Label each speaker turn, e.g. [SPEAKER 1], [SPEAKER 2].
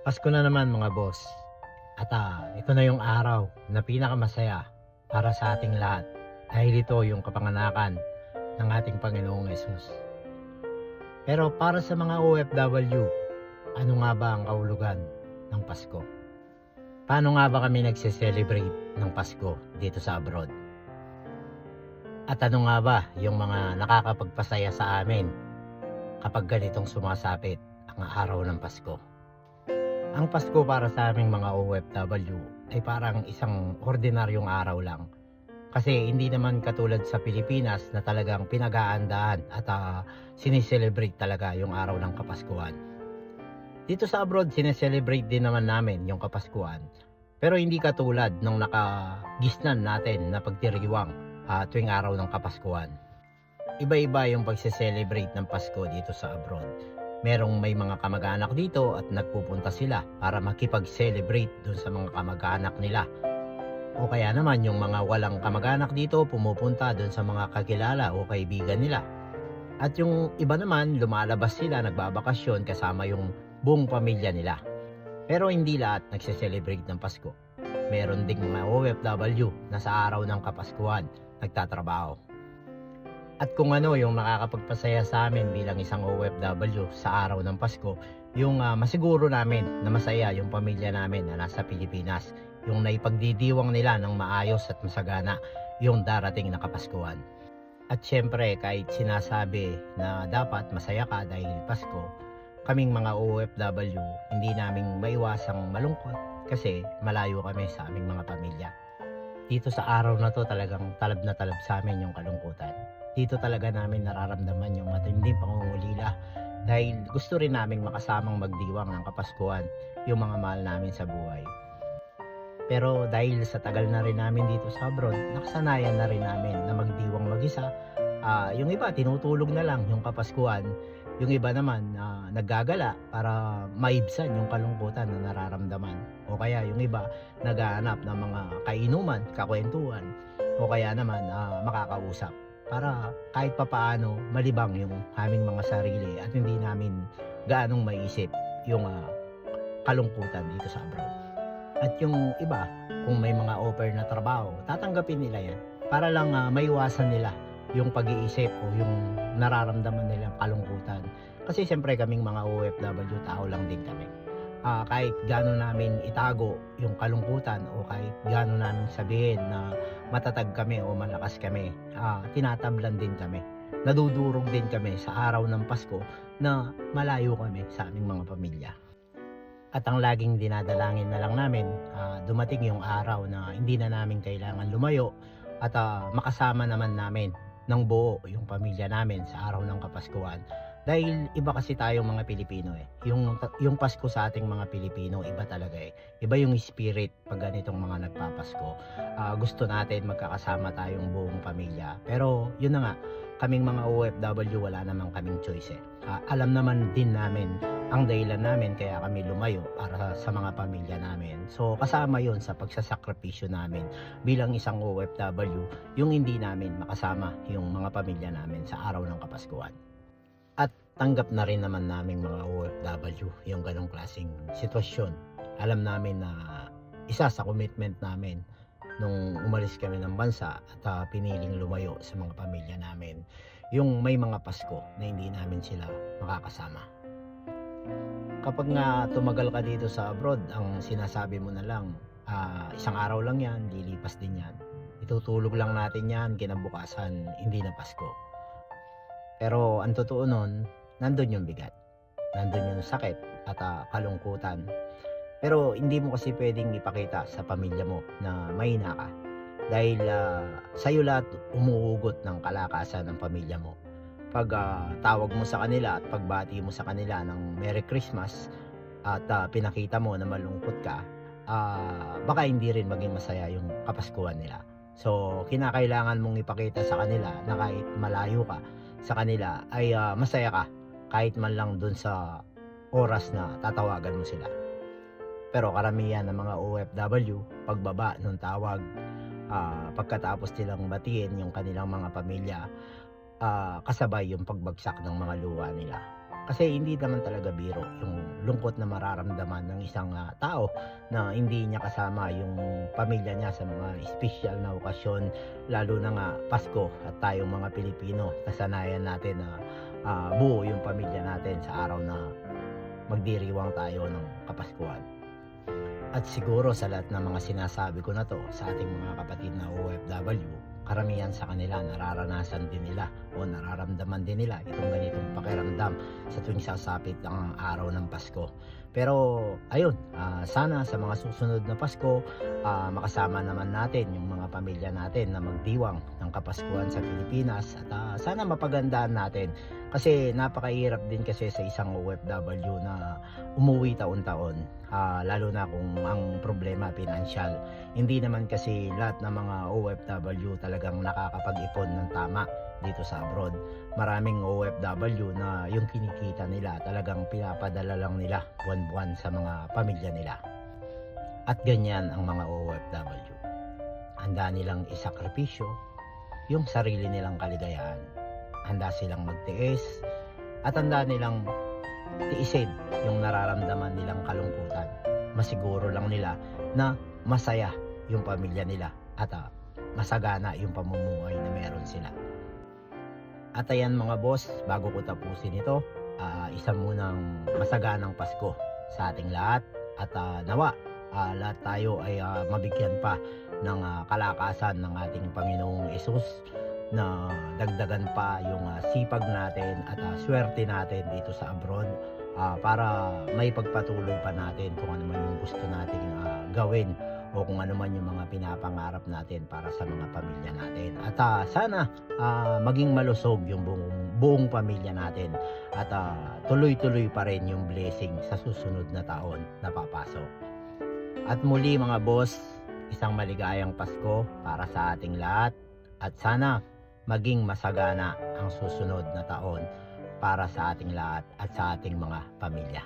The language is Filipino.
[SPEAKER 1] Pasko na naman mga boss. At ah, ito na yung araw na pinakamasaya para sa ating lahat dahil ito yung kapanganakan ng ating Panginoong Yesus. Pero para sa mga OFW, ano nga ba ang kahulugan ng Pasko? Paano nga ba kami nagse-celebrate ng Pasko dito sa abroad? At ano nga ba yung mga nakakapagpasaya sa amin kapag ganitong sumasapit ang araw ng Pasko? Ang Pasko para sa aming mga OFW ay parang isang ordinaryong araw lang. Kasi hindi naman katulad sa Pilipinas na talagang pinag-aandaan at uh, sineselebrate talaga yung araw ng Kapaskuhan. Dito sa abroad, sineselebrate din naman namin yung Kapaskuhan. Pero hindi katulad ng nakagisnan natin na pagdiriwang uh, tuwing araw ng Kapaskuhan. Iba-iba yung pagse-celebrate ng Pasko dito sa abroad merong may mga kamag-anak dito at nagpupunta sila para makipag-celebrate dun sa mga kamag-anak nila. O kaya naman yung mga walang kamag-anak dito pumupunta dun sa mga kakilala o kaibigan nila. At yung iba naman lumalabas sila nagbabakasyon kasama yung buong pamilya nila. Pero hindi lahat nagse-celebrate ng Pasko. Meron ding mga OFW na sa araw ng Kapaskuhan nagtatrabaho. At kung ano yung nakakapagpasaya sa amin bilang isang OFW sa araw ng Pasko, yung uh, masiguro namin na masaya yung pamilya namin na nasa Pilipinas. Yung naipagdidiwang nila ng maayos at masagana yung darating na Kapaskuhan. At syempre kahit sinasabi na dapat masaya ka dahil Pasko, kaming mga OFW hindi namin maiwasang malungkot kasi malayo kami sa aming mga pamilya. Dito sa araw na to talagang talab na talab sa amin yung kalungkutan dito talaga namin nararamdaman yung matinding pangungulila dahil gusto rin naming makasamang magdiwang ng Kapaskuhan yung mga mahal namin sa buhay. Pero dahil sa tagal na rin namin dito sa abroad, nakasanayan na rin namin na magdiwang mag-isa. Uh, yung iba tinutulog na lang yung Kapaskuhan, yung iba naman uh, naggagala para maibsan yung kalungkutan na nararamdaman. O kaya yung iba naghahanap ng mga kainuman, kakwentuhan, o kaya naman uh, makakausap para kahit papaano malibang yung aming mga sarili at hindi namin gaanong maisip yung uh, kalungkutan dito sa abroad. At yung iba, kung may mga offer na trabaho, tatanggapin nila yan para lang uh, maiwasan nila yung pag-iisip o yung nararamdaman nilang kalungkutan. Kasi siyempre kaming mga OFW, tao lang din kami uh, kahit gaano namin itago yung kalungkutan o kahit gaano namin sabihin na matatag kami o malakas kami, uh, tinatablan din kami. Nadudurog din kami sa araw ng Pasko na malayo kami sa aming mga pamilya. At ang laging dinadalangin na lang namin, uh, dumating yung araw na hindi na namin kailangan lumayo at uh, makasama naman namin ng buo yung pamilya namin sa araw ng Kapaskuhan dahil iba kasi tayong mga Pilipino eh. Yung, yung Pasko sa ating mga Pilipino, iba talaga eh. Iba yung spirit pag ganitong mga nagpapasko. Uh, gusto natin magkakasama tayong buong pamilya. Pero yun na nga, kaming mga OFW wala namang kaming choice eh. Uh, alam naman din namin ang dahilan namin kaya kami lumayo para sa mga pamilya namin. So kasama yon sa pagsasakripisyo namin bilang isang OFW yung hindi namin makasama yung mga pamilya namin sa araw ng Kapaskuhan tanggap na rin naman naming mga OFW yung ganong klaseng sitwasyon. Alam namin na isa sa commitment namin nung umalis kami ng bansa at uh, piniling lumayo sa mga pamilya namin yung may mga Pasko na hindi namin sila makakasama. Kapag nga tumagal ka dito sa abroad, ang sinasabi mo na lang, uh, isang araw lang yan, lilipas din yan. Itutulog lang natin yan, kinabukasan, hindi na Pasko. Pero ang totoo nun, nandun yung bigat. Nandun yung sakit at uh, kalungkutan. Pero hindi mo kasi pwedeng ipakita sa pamilya mo na mahina ka. Dahil uh, sa'yo lahat umuugot ng kalakasan ng pamilya mo. Pag uh, tawag mo sa kanila at pagbati mo sa kanila ng Merry Christmas at uh, pinakita mo na malungkot ka, uh, baka hindi rin maging masaya yung kapaskuhan nila. So, kinakailangan mong ipakita sa kanila na kahit malayo ka sa kanila ay uh, masaya ka kahit man lang dun sa oras na tatawagan mo sila. Pero karamihan ng mga OFW, pagbaba ng tawag, uh, pagkatapos nilang batiin yung kanilang mga pamilya, uh, kasabay yung pagbagsak ng mga luha nila. Kasi hindi naman talaga biro yung lungkot na mararamdaman ng isang ah, tao na hindi niya kasama yung pamilya niya sa mga espesyal na okasyon lalo na nga Pasko at tayong mga Pilipino kasanayan natin na ah, buo yung pamilya natin sa araw na magdiriwang tayo ng Kapaskuhan. At siguro sa lahat ng mga sinasabi ko na to sa ating mga kapatid na OFW, karamihan sa kanila nararanasan din nila o nararamdaman din nila itong ganitong pakiramdam sa tuwing sasapit ang araw ng Pasko. Pero ayun, ah, sana sa mga susunod na Pasko, ah, makasama naman natin yung mga pamilya natin na magdiwang ng Kapaskuhan sa Pilipinas at ah, sana mapagandaan natin kasi napakahirap din kasi sa isang OFW na umuwi taon-taon Ah, lalo na kung ang problema pinansyal. Hindi naman kasi lahat ng mga OFW talagang nakakapag-ipon ng tama dito sa abroad. Maraming OFW na yung kinikita nila talagang pinapadala lang nila buwan-buwan sa mga pamilya nila. At ganyan ang mga OFW. Handa nilang isakripisyo yung sarili nilang kaligayahan. Handa silang magtiis at handa nilang tiisin yung nararamdaman nilang kalungkutan. Masiguro lang nila na masaya yung pamilya nila at ah, masagana yung pamumuhay na meron sila. At ayan mga boss, bago ko tapusin ito, ah, isa munang masaganang Pasko sa ating lahat at ah, nawa ah, lahat tayo ay ah, mabigyan pa ng ah, kalakasan ng ating Panginoong Yesus na dagdagan pa yung ah, sipag natin at ah, swerte natin dito sa abroad ah, para may pagpatuloy pa natin kung ano man yung gusto nating ah, gawin o kung ano man yung mga pinapangarap natin para sa mga pamilya natin. At ah, sana ah, maging malusog yung buong, buong pamilya natin at tuloy-tuloy pa rin yung blessing sa susunod na taon na papasok. At muli mga boss, isang maligayang Pasko para sa ating lahat at sana maging masagana ang susunod na taon para sa ating lahat at sa ating mga pamilya.